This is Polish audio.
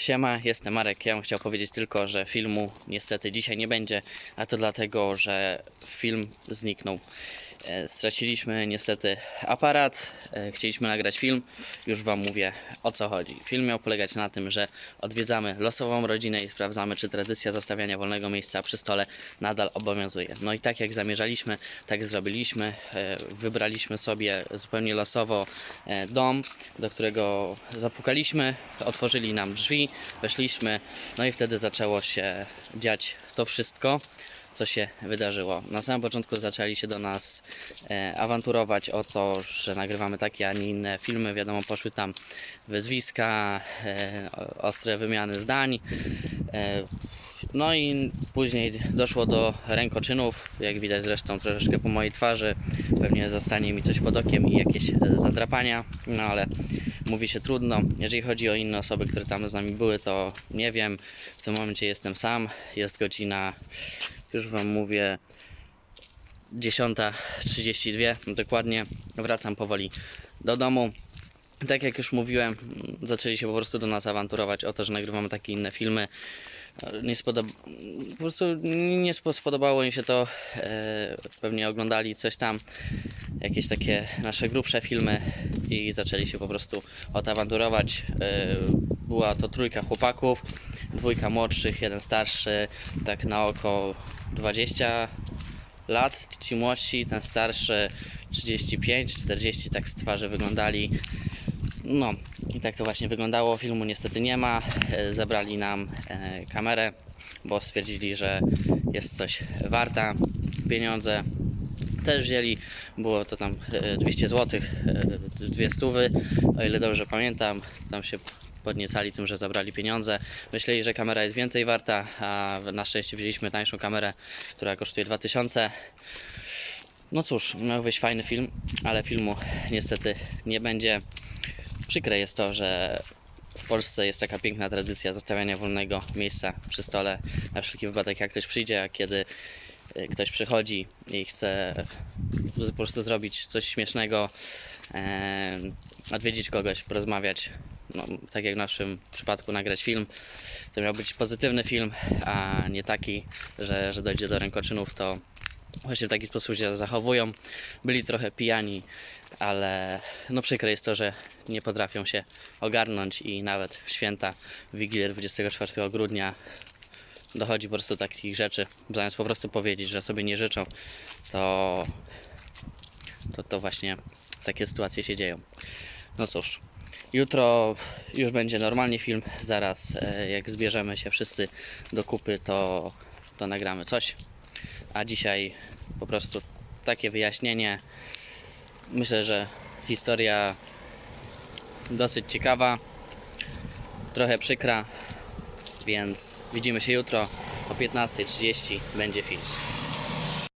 Siema, jestem Marek. Ja bym chciał powiedzieć tylko, że filmu niestety dzisiaj nie będzie, a to dlatego, że film zniknął. E, Straciliśmy niestety aparat, e, chcieliśmy nagrać film, już Wam mówię o co chodzi. Film miał polegać na tym, że odwiedzamy losową rodzinę i sprawdzamy, czy tradycja zostawiania wolnego miejsca przy stole nadal obowiązuje. No i tak jak zamierzaliśmy, tak zrobiliśmy. E, Wybraliśmy sobie zupełnie losowo dom, do którego zapukaliśmy, otworzyli nam drzwi, weszliśmy, no i wtedy zaczęło się dziać to wszystko, co się wydarzyło. Na samym początku zaczęli się do nas e, awanturować o to, że nagrywamy takie, a nie inne filmy. Wiadomo, poszły tam wyzwiska, e, ostre wymiany zdań. E, no i później doszło do rękoczynów, jak widać zresztą troszeczkę po mojej twarzy. Pewnie zostanie mi coś pod okiem i jakieś e, zadrapania, no ale mówi się trudno. Jeżeli chodzi o inne osoby, które tam z nami były, to nie wiem. W tym momencie jestem sam. Jest godzina, już Wam mówię, 10.32 dokładnie. Wracam powoli do domu. Tak jak już mówiłem, zaczęli się po prostu do nas awanturować o to, że nagrywamy takie inne filmy. Nie spodob... Po prostu nie spo- spodobało im się to. E, pewnie oglądali coś tam, jakieś takie nasze grubsze filmy i zaczęli się po prostu o awanturować. E, była to trójka chłopaków, dwójka młodszych, jeden starszy, tak na oko 20 lat, ci młodsi, ten starszy 35, 40, tak z twarzy wyglądali. No i tak to właśnie wyglądało. Filmu niestety nie ma. E, Zabrali nam e, kamerę, bo stwierdzili, że jest coś warta. Pieniądze też wzięli. Było to tam e, 200 zł, dwie stówy, o ile dobrze pamiętam. Tam się podniecali tym, że zabrali pieniądze. Myśleli, że kamera jest więcej warta, a na szczęście wzięliśmy tańszą kamerę, która kosztuje 2000. No cóż, miał wyjść fajny film, ale filmu niestety nie będzie. Przykre jest to, że w Polsce jest taka piękna tradycja zostawiania wolnego miejsca przy stole na wszelki wypadek, jak ktoś przyjdzie, a kiedy y, ktoś przychodzi i chce po prostu zrobić coś śmiesznego, em, odwiedzić kogoś, porozmawiać, no, tak jak w naszym przypadku nagrać film. To miał być pozytywny film, a nie taki, że, że dojdzie do rękoczynów, to właśnie w taki sposób się zachowują. Byli trochę pijani, ale no przykre jest to, że nie potrafią się ogarnąć i nawet w święta, w Wigilię 24 grudnia dochodzi po prostu do takich rzeczy. Zamiast po prostu powiedzieć, że sobie nie życzą, to, to, to właśnie takie sytuacje się dzieją. No cóż, jutro już będzie normalnie film. Zaraz e, jak zbierzemy się wszyscy do kupy, to, to nagramy coś. A dzisiaj po prostu takie wyjaśnienie. Myślę, że historia dosyć ciekawa, trochę przykra, więc widzimy się jutro o 15.30 będzie film.